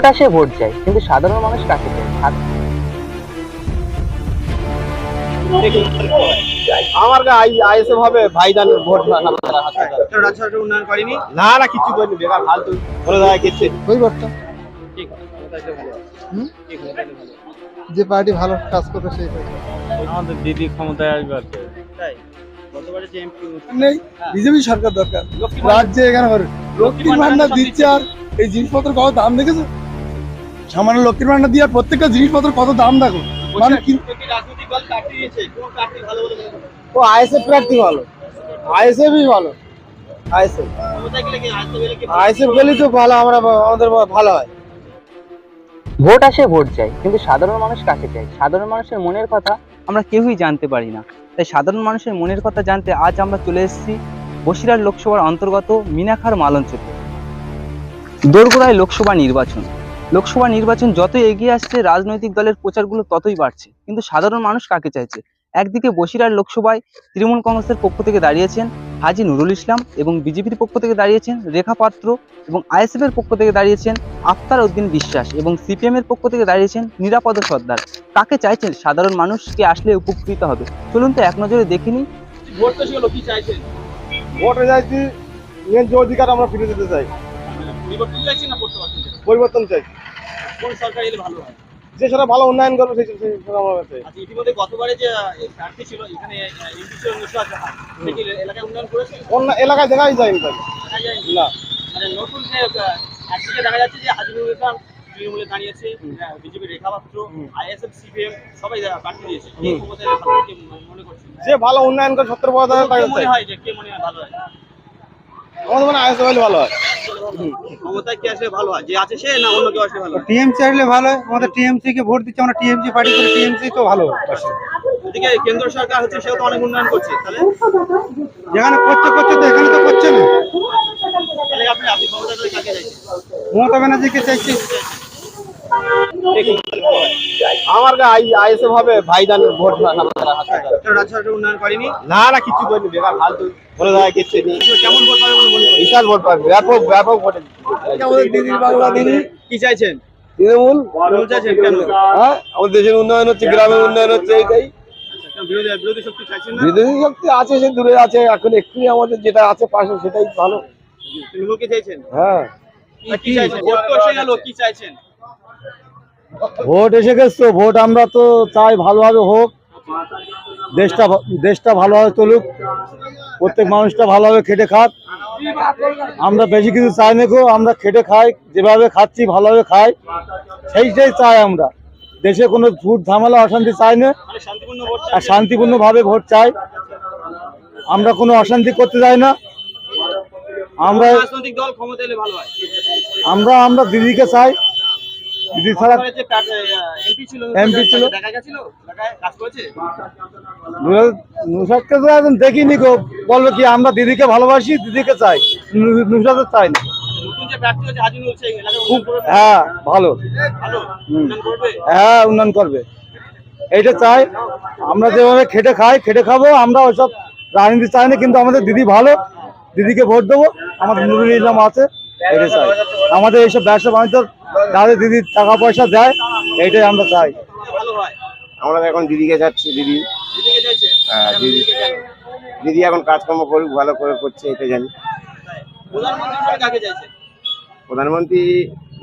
Vote আসে vote যায় কিন্তু সাধারণ মানুষ কাকে চায়? আমার আইএসএ ভাবে ভাইজান ভোট উন্নয়ন করেনি? না না কিছু করিনি বেকার ফালতু বলে দেওয়া কিছু পরিবর্তন হয়। হয়। যে পার্টি ভালো কাজ করবে সেই আমাদের দিদি ক্ষমতায় আসবে আর কি। তাই গতবারে যে এমপি নেই বিজেপি সরকার দরকার। রাজ্যে এখানে লক্ষ্মীর ভান্ডার দিচ্ছে আর এই জিনিসপত্র কত দাম দেখেছ? সামান্য লক্ষ্মীর ভান্ডার দিয়ে আর প্রত্যেকটা জিনিসপত্র কত দাম দেখো। মানে ও আইএসএফ প্রার্থী ভালো। আইএসএফ ভালো। আইএসএফ। গেলে গেলে আইএসএফ গেলেই তো ভালো আমরা আমাদের ভালো হয়। ভোট আসে ভোট যায়। কিন্তু সাধারণ মানুষ কাকে চায়? সাধারণ মানুষের মনের কথা আমরা কেউই জানতে পারি না। তাই সাধারণ মানুষের মনের কথা জানতে আজ আমরা চলে এসেছি বসিরহাট লোকসভার অন্তর্গত মিনাখার মালঞ্চতে দোরগোড়ায় লোকসভা নির্বাচন। লোকসভা নির্বাচন যত এগিয়ে আসছে রাজনৈতিক দলের প্রচারগুলো ততই বাড়ছে। কিন্তু সাধারণ মানুষ কাকে চাইছে? একদিকে বসিরহাট লোকসভায় তৃণমূল কংগ্রেসের পক্ষ থেকে দাঁড়িয়েছেন হাজি নুরুল ইসলাম এবং বিজেপির পক্ষ থেকে দাঁড়িয়েছেন রেখা পাত্র এবং আইএসএফ এর পক্ষ থেকে দাঁড়িয়েছেন আফতার উদ্দিন বিশ্বাস এবং সিপিএম এর পক্ষ থেকে দাঁড়িয়েছেন নিরাপদ সর্দার। কাকে চাইছেন? সাধারণ মানুষকে আসলে উপকৃত হবে। চলুন তো এক নজরে দেখে নিই। ভোট কি ন্যায্য অধিকার আমরা ফিরে দিতে চাই। পরিবর্তন চাই। কোন সরকার এলে ভালো হয়? যে সেটা ভালো উন্নয়ন করবে সেই সেই সেটা আমরা চাই আচ্ছা ইতিমধ্যে গতবারে যে প্রার্থী ছিল এখানে এমপি ছিল নুসরাত জাহান এলাকায় উন্নয়ন করেছে? অন্য এলাকায় দেখাই যায়নি না। মানে নতুন যে একদিকে দেখা যাচ্ছে যে হাজিনুল ইসলাম তৃণমূলে দাঁড়িয়েছে বিজেপি রেখা পাত্র আইএসএফ সিপিএম সবাই প্রার্থী দিয়েছে। মনে করছেন? যে ভালো উন্নয়ন করে সত্তর কে তাকে মনে হয় যে কে মনে হয় ভালো হয়? আমাদের মানে আইএসএফ হলে ভালো হয়। ক্ষমতায় কে আসলে ভালো হয়? যে আছে সে না অন্য কেউ আসলে ভালো টিএমসি আসলে ভালো হয়। আমাদের টিএমসি কে ভোট দিচ্ছে আমরা টিএমসি পার্টি করে টিএমসি তো ভালো। এদিকে কেন্দ্র সরকার হচ্ছে সেও তো অনেক উন্নয়ন করছে। তাহলে যেখানে করছে করছে তো এখানে তো করছে না। তাহলে আপনি আপনি ক্ষমতা কাকে চাইছেন? মমতা ব্যানার্জিকে চাইছি। আমার হবে ভাইজান ভোট উন্নয়ন করেনি? না না কিছু করিনি বেকার ফালতু বলে দেওয়া কিছু নেই। কেমন ভোট পাবে বলে বিশাল ভোট পাবে ব্যাপক ব্যাপক ভোটে দিদির বাংলা দিদি কি চাইছেন? তৃণমূল। তৃণমূল চাইছেন কেন? হ্যাঁ আমাদের দেশের উন্নয়ন হচ্ছে গ্রামের উন্নয়ন হচ্ছে এইটাই। বিরোধী বিরোধী শক্তি চাইছেন না? বিরোধী শক্তি আছে সে দূরে আছে এখন একটু আমাদের যেটা আছে পাশে সেটাই ভালো। তৃণমূলকে চাইছেন? হ্যাঁ। কি- চাইছেন? কি চাইছেন? ভোট এসে গেছে ভোট আমরা তো চাই ভালোভাবে হোক। দেশটা দেশটা ভালোভাবে চলুক প্রত্যেক মানুষটা ভালোভাবে খেটে খাক। আমরা বেশি কিছু চাই না গো আমরা খেটে খাই যেভাবে খাচ্ছি ভালোভাবে খাই। সেইটাই চাই আমরা। দেশে কোনো ঝুট ঝামেলা অশান্তি চাই না। আর শান্তিপূর্ণভাবে ভোট চাই। আমরা কোনো অশান্তি করতে চাই না। আমরা আমরা আমরা দিদিকে চাই। দিদি ছাড়া এমপি ছিল নুসাদকে তো এখন দেখিনি গো। বলল কি আমরা দিদিকে ভালোবাসি দিদিকে চাই। নুসাদের চাই না। হ্যাঁ ভালো। হ্যাঁ উন্নয়ন করবে। এইটা চাই। আমরা যেভাবে খেটে খাই খেটে খাব আমরা ওইসব রাজনীতি চাই না কিন্তু আমাদের দিদি ভালো। দিদিকে ভোট দেবো। আমাদের নুরুল ইসলাম আছে। এটা চাই। আমাদের এইসব ব্যবসা বাণিজ্য যাদের দিদি টাকা পয়সা দেয় এইটাই আমরা চাই। আমরা এখন দিদিকে যাচ্ছি দিদি। হ্যাঁ, দিদি। দিদি এখন কাজকর্ম করুক ভালো করে করছে এটা জানি। প্রধানমন্ত্রী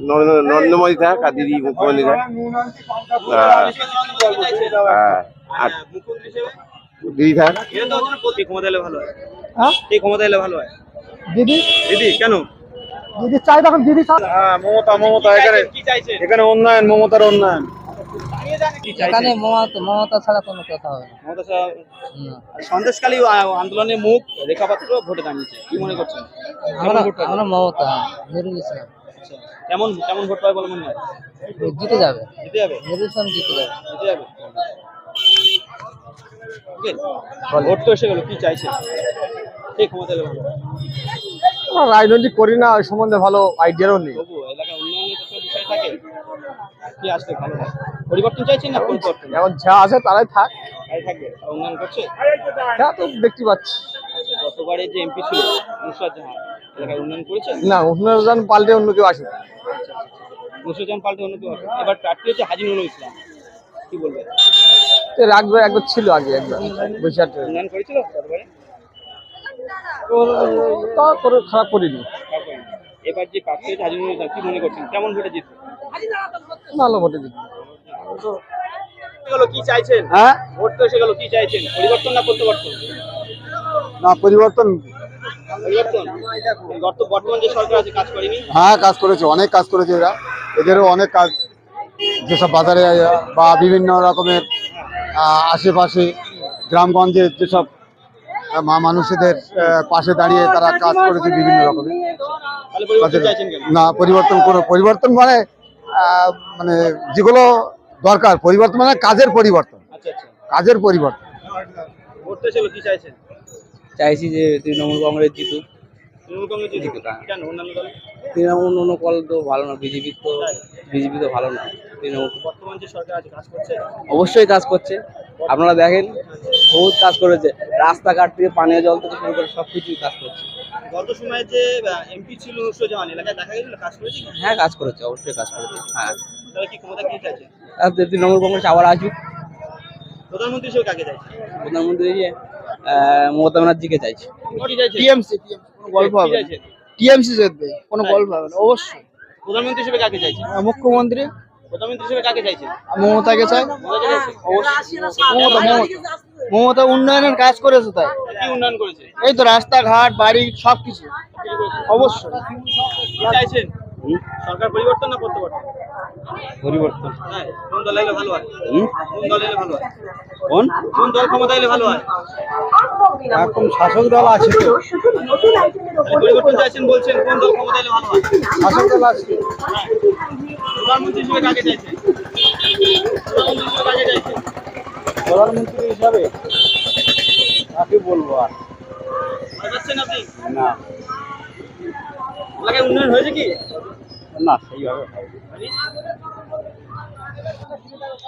নরেন্দ্র নরেন্দ্র মোদী থাক আর দিদি মুখ্যমন্ত্রী থাক। হ্যাঁ, আর হিসেবে দিদি থাক। ক্ষমতা এলে ভালো হয়। হ্যাঁ? এই ক্ষমতা এলে ভালো হয়। দিদি? দিদি কেন? দিদি চাই তখন দিদি হ্যাঁ মমতা মমতা এখানে এখানে উন্নয়ন মমতার উন্নয়ন। এখানে মমতা মমতা ছাড়া কোনো কথা হবে মমতা সাহা- আর সন্দেশকালী আ- আন্দোলনের মুখ রেখাপাত্র ভোটে দাঁড়িয়েছে। কি মনে করছেন? আমরা ভোট আমরা মমতা নুরুল ইসলাম। আচ্ছা। কেমন কেমন ভোট পাবে বলে মনে হয়? জিতে যাবে। জিতে যাবে? নুরুল ইসলাম জিতে যাবে। জিতে যাবে? ভোট তো এসে গেল কি চাইছেন? কে ক্ষমতা এলে রাজনৈতিক করি না ওই সম্বন্ধে ভালো আইডিয়াও নেই। এখন যা আছে তারাই থাক। তা তো দেখতে পাচ্ছি। না উন্নয়ন পাল্টে অন্য কেউ পাল্টে অন্য কেউ। এবার প্রার্থী হচ্ছে হাজি নুরুল ইসলাম। কি বলবেন? রাখবে একবার ছিল আগে একবার উন্নয়ন করেছিল তা করে খারাপ করিনি। এবার যে প্রার্থী হচ্ছে হাজি নুরুল ইসলাম কি মনে করছেন? কেমন ভোটে জিতবে ভালো ভোটে কি চাইছেন? হ্যাঁ? ভোট তো এসে গেল কি চাইছেন? পরিবর্তন না প্রত্যাবর্তন? না পরিবর্তন। পরিবর্তন? বর্তমান যে সরকার আছে কাজ করেনি? হ্যাঁ কাজ করেছে অনেক কাজ করেছে এরা। এদেরও অনেক কাজ যেসব বাজারে বা বিভিন্ন রকমের আশেপাশে গ্রামগঞ্জে যেসব মা মানুষদের পাশে দাঁড়িয়ে তারা কাজ করেছে বিভিন্ন রকমের তাহলে পরিবর্তন কাজের- চাইছেন কেন? না পরিবর্তন কোনো পরিবর্তন মানে মানে যেগুলো দরকার পরিবর্তন মানে কাজের পরিবর্তন। আচ্ছা আচ্ছা। কাজের পরিবর্তন। চাইছি যে তৃণমূল কংগ্রেস জিতুক। তৃণমূল কংগ্রেস জিতুক। জিতুক, হ্যাঁ। তৃণমূল অন্য কল তো ভালো না বিজেপি তো বিজেপি তো ভালো না তৃণমূল। বর্তমান যে সরকার আছে কাজ করছে? অবশ্যই কাজ করছে। আপনারা দেখেন বহুত কাজ করেছে। রাস্তাঘাট থেকে পানীয় জল থেকে শুরু করে সব কিছুই কাজ করছে। গত সময়ে যে এমপি ছিল নুসরজামান এলাকায় দেখা গেছিল? কাজ করেছে হ্যাঁ কাজ করেছে অবশ্যই কাজ করেছে হ্যাঁ। তাহলে কি ক্ষমতা কি চাইছে? তৃণমূল কংগ্রেস আবার আসুক। প্রধানমন্ত্রী হিসেবে কাকে চাইছে? প্রধানমন্ত্রী যে আহ, মমতা ব্যানার্জিকে চাইছে। কি টিএমসি কোনো গল্প হবে? টিএমসি জিতবে কোনো গল্প হবে না অবশ্যই। প্রধানমন্ত্রী হিসেবে কাকে চাইছে? মুখ্যমন্ত্রী কাকে মমতাকে চাই। মমতা উন্নয়নের কাজ করেছে তাই। কি উন্নয়ন করেছে? এই তো রাস্তাঘাট বাড়ি সবকিছু। অবশ্যই। চাইছেন? সরকার পরিবর্তন না প্রত্যাবর্তন? পরিবর্তন। হ্যাঁ কোন দল এলে ভালো হয়? কোন দল এলে ভালো হয়? কোন? কোন দল ক্ষমতা এলে ভালো হয়? এখন শাসক দল আছে তো। পরিবর্তন চাইছেন বলছেন কোন দল ক্ষমতা এলে ভালো হয়? শাসক দল আছে। হ্যাঁ। প্রধানমন্ত্রী হিসেবে কাকে চাইছেন? প্রধানমন্ত্রী হিসেবে কাকে চাইছেন? প্রধানমন্ত্রী হিসাবে কাকে বলব আর? পাচ্ছেন আপনি? না। এলাকায় উন্নয়ন হয়েছে কি? না সেইভাবে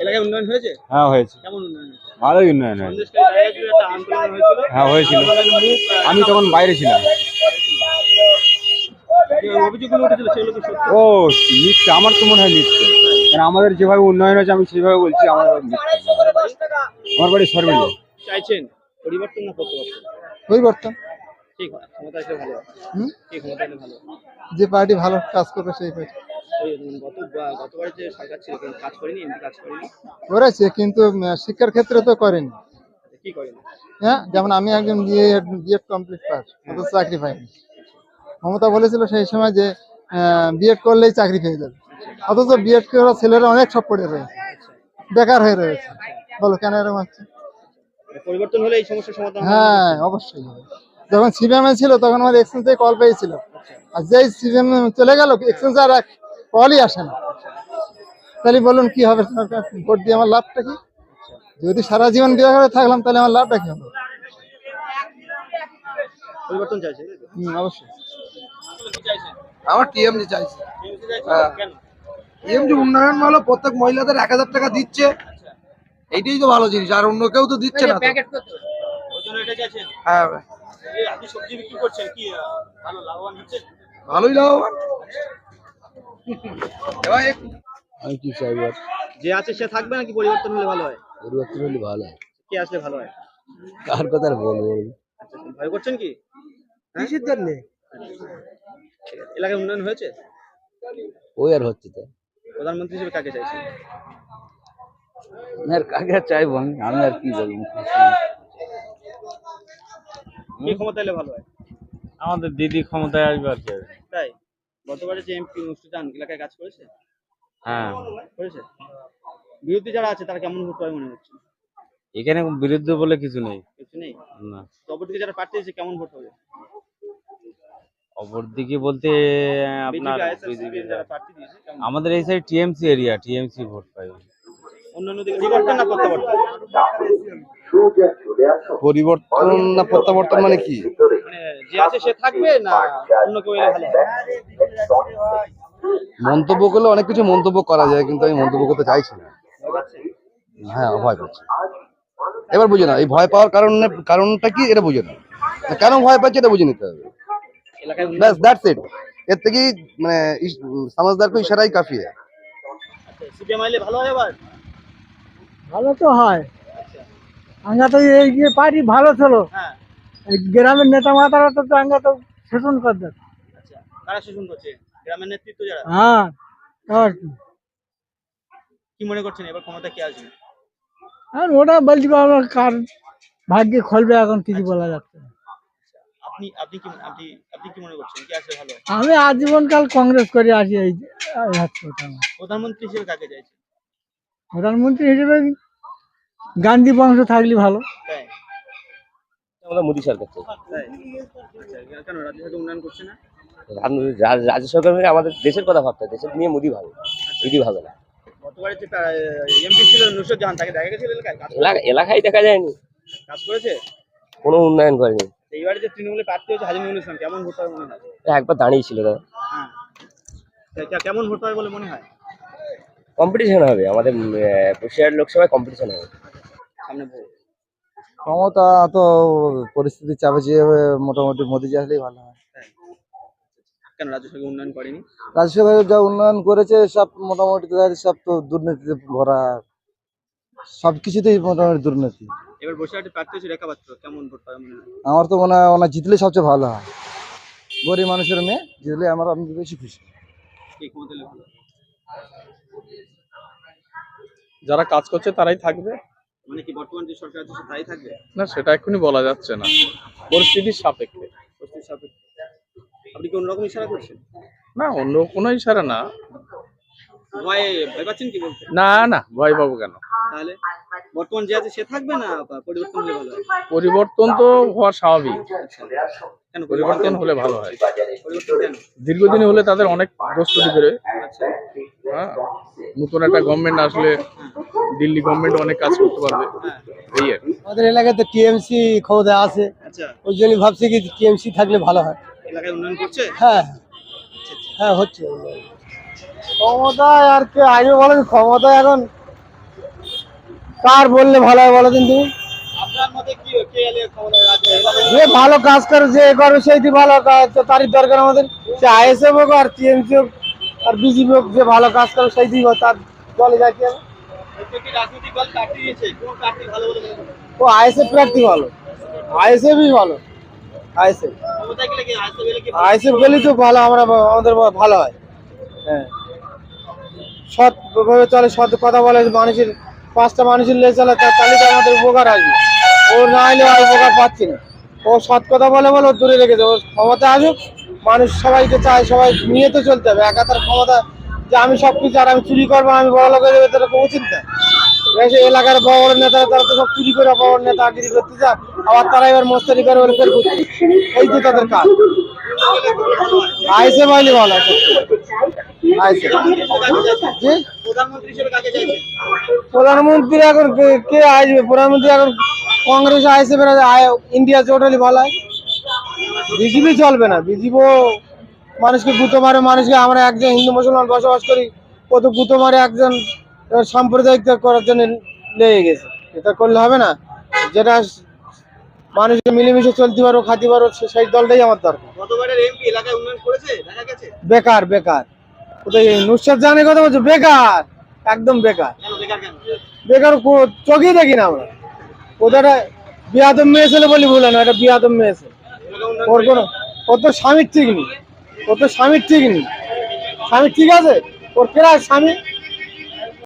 এলাকায় উন্নয়ন হয়েছে? হ্যাঁ হয়েছে। কেমন উন্নয়ন ভালোই উন্নয়ন হয়েছে। হ্যাঁ হয়েছিল। আমি তখন বাইরে ছিলাম। ও মিথ্যে। আমার তো মনে হয় মিথ্যে। কারণ আমাদের যেভাবে উন্নয়ন হয়েছে আমি সেভাবে বলছি আমার আমার বাড়ি সরবেলি। চাইছেন পরিবর্তন না প্রত্যাবর্তন পরিবর্তন। ঠিক ক্ষমতা এসে ভালো? হুম? কি ক্ষমতা এলে ভালো? যে পার্টি ভালো কাজ করবে সেই পার্টি। মানে করেছে কিন্তু শিক্ষার ক্ষেত্রে তো করেনি। হ্যাঁ যেমন আমি একজন বিএ বিএড কমপ্লিট পাস চাকরি পাইনি। মমতা বলেছিল সেই সময় যে বিএড করলেই চাকরি পেয়ে যাবে। অথচ বিএড করা ছেলেরা অনেক সব পড়ে রয়েছে। বেকার হয়ে রয়েছে। বলো কেন এরকম হচ্ছে? মানে পরিবর্তন হলে এই সমস্যার সমাধান। হ্যাঁ অবশ্যই হবে। যখন সিবিএম ছিল তখন আমার এক্সচেঞ্জ থেকে কল পেয়েছিল। আর যেই সিবিএম চলে গেল এক্সচেঞ্জ আর কলই আসে না। তাহলে বলুন কি হবে সরকার? ভোট দিয়ে আমার লাভটা কি? যদি সারা জীবন বিয়ে থাকলাম তাহলে আমার লাভটা কি হবে? পরিবর্তন চাইছে অবশ্যই। আমার টিএমজি চাইছে। চাইছেন? হ্যাঁ। টিএমজি উন্নয়ন হলো প্রত্যেক মহিলাদের এক হাজার টাকা দিচ্ছে। এইটাই তো ভালো জিনিস আর অন্য কেউ তো দিচ্ছে না হ্যাঁ। এই আপনি সবজি বিক্রি করছেন কি আহ, ভালো লাভবান হচ্ছেন? ভালোই লাভবান। আমি কি চাইব যে আছে সে থাকবে নাকি পরিবর্তন হলে ভালো হয়? পরিবর্তন হলে ভালো হয়। কে আসলে ভালো হয়? কার কথা বলব? আচ্ছা ভয় করছেন কি? কিসের জন্য? এলাকায় উন্নয়ন হয়েছে? ওই আর হচ্ছে তো। প্রধানমন্ত্রী হিসেবে কাকে চাইছেন? আমি আর কাকে আর চাইব? আমি আমি আর কি বলব? কে ক্ষমতা এলে ভালো হয়? আমাদের দিদি ক্ষমতায় আসবে আর কি। তাই? গতবারে যে এমপি মুস্তুদান এলাকায় কাজ করেছে? হ্যাঁ। করেছে? বিরোধী যারা আছে তারা কেমন ভোট পাবে মনে হচ্ছে? এখানে বিরুদ্ধে বলে কিছু নেই। কিছু নেই? না। অপরদিকে যারা প্রার্থী আছে কেমন ভোট হবে? অপরদিকে বলতে আপনার যারা প্রার্থী দিয়েছে কেমন? আমাদের এই side TMC area TMC vote দিকে পরিবর্তন না প্রত্যাবর্তন? মানে কি? মানে যে আছে সে থাকবে না অন্য কেউ এলে ভালো হবে? মন্তব্য করলে অনেক কিছু মন্তব্য করা যায় কিন্তু আমি মন্তব্য করতে চাইছি না। হ্যাঁ ভয় পাচ্ছি। এবার বুঝে না এই ভয় পাওয়ার কারণে কারণটা কি এটা বুঝে না কেন ভয় পাচ্ছে এটা বুঝে নিতে হবে। ব্যাস দ্যাটস ইট এর থেকে মানে ইস- সমাজদার কো ইশারাই কাফি আইলে ভালো হয় তো হয়। আমরা তো এই যে পার্টি ভালো ছিল। হ্যাঁ। গ্রামের নেতা মাতারা তো আমরা তো করতে। আচ্ছা কারা শাসন করছে? গ্রামের নেতৃত্ব যারা? হ্যাঁ কি মনে করছেন এবার ক্ষমতা কে আসবে? আর ওটা বলছি বাবা কার ভাগ্যে খলবে এখন কিছু বলা যাচ্ছে না। আপনি আপনি কি আপনি আপনি কি মনে করছেন? কে আসলে ভালো? আমি আজীবনকাল কংগ্রেস করে আসি এই। প্রধানমন্ত্রী হিসেবে কাকে চাইছেন? প্রধানমন্ত্রী হিসেবে গান্ধী বংশ থাকলে ভালো। আমরা মোদী সরকার চাই। আচ্ছা কেন রাজ্য সরকার উন্নয়ন করছে না? রাজ- রাজ- রাজ্য সরকার থেকে আমাদের দেশের কথা ভাবতে হয় দেশের নিয়ে মোদী ভাবে মোদী ভাবে না। এলাকায় দেখা যায়নি। কাজ করেছে? কোনো উন্নয়ন করেনি। এইবারে যে তৃণমূলে প্রার্থী হয়েছে হাজিমুল ইসলাম কেমন ভোট হবে মনে হয়? একবার দাঁড়িয়েছিল দাদা হ্যাঁ। কেমন ভোট হবে বলে মনে হয়? কম্পিটিশন হবে আমাদের কুশিয়ার লোকসভায় কম্পিটিশন হবে। সামনে ভোট। ক্ষমতা তো পরিস্থিতি চাপে যেভাবে মোটামুটি মোদী আসলেই ভালো হয়। কেন রাজ্য সরকার উন্নয়ন করেনি? রাজ্য সরকার যা উন্নয়ন করেছে সব মোটামুটি তাদের সব তো দুর্নীতিতে ভরা সব কিছুতেই মোটামুটি দুর্নীতি। এবার বসিরহাটে প্রার্থী হয়েছে রেখা পাত্র কেমন ভোট পাবে মনে হয়? আমার তো মনে হয় ওনার জিতলে সবচেয়ে ভালো হয়। গরিব মানুষের মেয়ে জিতলে আমার আমি বেশি খুশি। কে ক্ষমতা এলে ভালো? যারা কাজ করছে তারাই থাকবে। মানে কি বর্তমান যে সরকার আছে সে তাই থাকবে? না সেটা এক্ষুনি বলা যাচ্ছে না। পরিস্থিতির সাপেক্ষে। পরিস্থিতির সাপেক্ষে। আপনি কি অন্যরকম ইশারা করছেন? না অন্য কোনো ইশারা না। ভয় ভয় পাচ্ছেন কি বলতে? না না ভয় পাবো কেন? তাহলে? বর্তমান যে আছে সে থাকবে না পরিবর্তন হলে ভালো পরিবর্তন তো হওয়া স্বাভাবিক। কেন পরিবর্তন হলে ভালো হয়। দীর্ঘদিন হলে তাদের অনেক প্রস্তুতি করে। হ্যাঁ। নতুন একটা গভর্নমেন্ট আসলে দিল্লি গভর্নমেন্ট অনেক কাজ করতে পারবে। এই আর। আমাদের এলাকাতে টিএমসি ক্ষমতা আছে। আচ্ছা। ওই জন্য ভাবছি কি টিএমসি থাকলে ভালো হয়। এলাকায় উন্নয়ন করছে? হ্যাঁ। হ্যাঁ হচ্ছে। ক্ষমতায় আর কে আগে বলেন ক্ষমতা এখন কার বললে ভালো হয় বলো দিন তুমি? আপনার মতে কি কে এলে ক্ষমতা রাখবে যে ভালো কাজ করে যে করবে সেইটি ভালো কাজ তারই দরকার আমাদের। সে আইএসএফ হোক আর টিএমসি হোক আর বিজেপি হোক যে ভালো কাজ করে সেইটি তার দলে যায় কি হবে? প্রত্যেকটি রাজনৈতিক দল প্রার্থী দিয়েছে ভালো বলে করেন? ও আইএসএফ প্রার্থী ভালো। আইএসএফই ভালো। আইএসএফ। কি আইএসএফ গেলেই তো ভালো আমরা আমাদের ভালো হয়। হ্যাঁ। সৎ ভাবে চলে সৎ কথা বলে মানুষের পাঁচটা মানুষের লেগে চলে তার তাহলে তো আমাদের উপকার আসবে। ও না হলে আর উপকার পাচ্ছি না। ও সৎ কথা বলে বলে ও দূরে রেখেছে ও ক্ষমতা আসুক, মানুষ সবাইকে চায়, সবাই নিয়ে তো চলতে হবে। একা তার ক্ষমতা যে আমি সব কিছু আর আমি চুরি করব, আমি বড় লোক হয়ে যাবে তারা কোনো এবার এলাকার বড় বড় নেতারা, তারা তো সব চুরি করে বড় নেতা নেতাগিরি করতে চায়। আবার তারা এবার মস্তানি করে ঘুরতে। এই তো তাদের কাজ। আইসে মাইলে ভালো আছে। আইসে। জি? প্রধানমন্ত্রী এখন কে- আসবে? প্রধানমন্ত্রী এখন কংগ্রেস আইসে বেড়াচ্ছে ইন্ডিয়া টোটালি ভালো হয় বিজেপি চলবে না। বিজেপি মানুষকে গুঁতো মারে। মানুষকে আমরা একজন হিন্দু মুসলমান বসবাস করি। ও তো গুঁতো মারে একজন এবার সাম্প্রদায়িক করার জন্য লেগে গেছে। এটা করলে হবে না। যেটা মানুষকে মিলেমিশে চলতে পারো খাতে পারো সেই দলটাই আমার দরকার। বেকার বেকার। নুসরাত জাহানের কথা বলছো? বেকার একদম বেকার। বেকার চোখেই দেখি না আমরা। ওটা বিয়াদম মেয়ে ছেলে বলি ভুলে না এটা বিয়াদম মেয়ে ছেলে। ওর কোনো ওর তো স্বামীর ঠিক নেই। ওর তো স্বামীর ঠিক নেই। স্বামীর ঠিক আছে? ওর কেরা স্বামী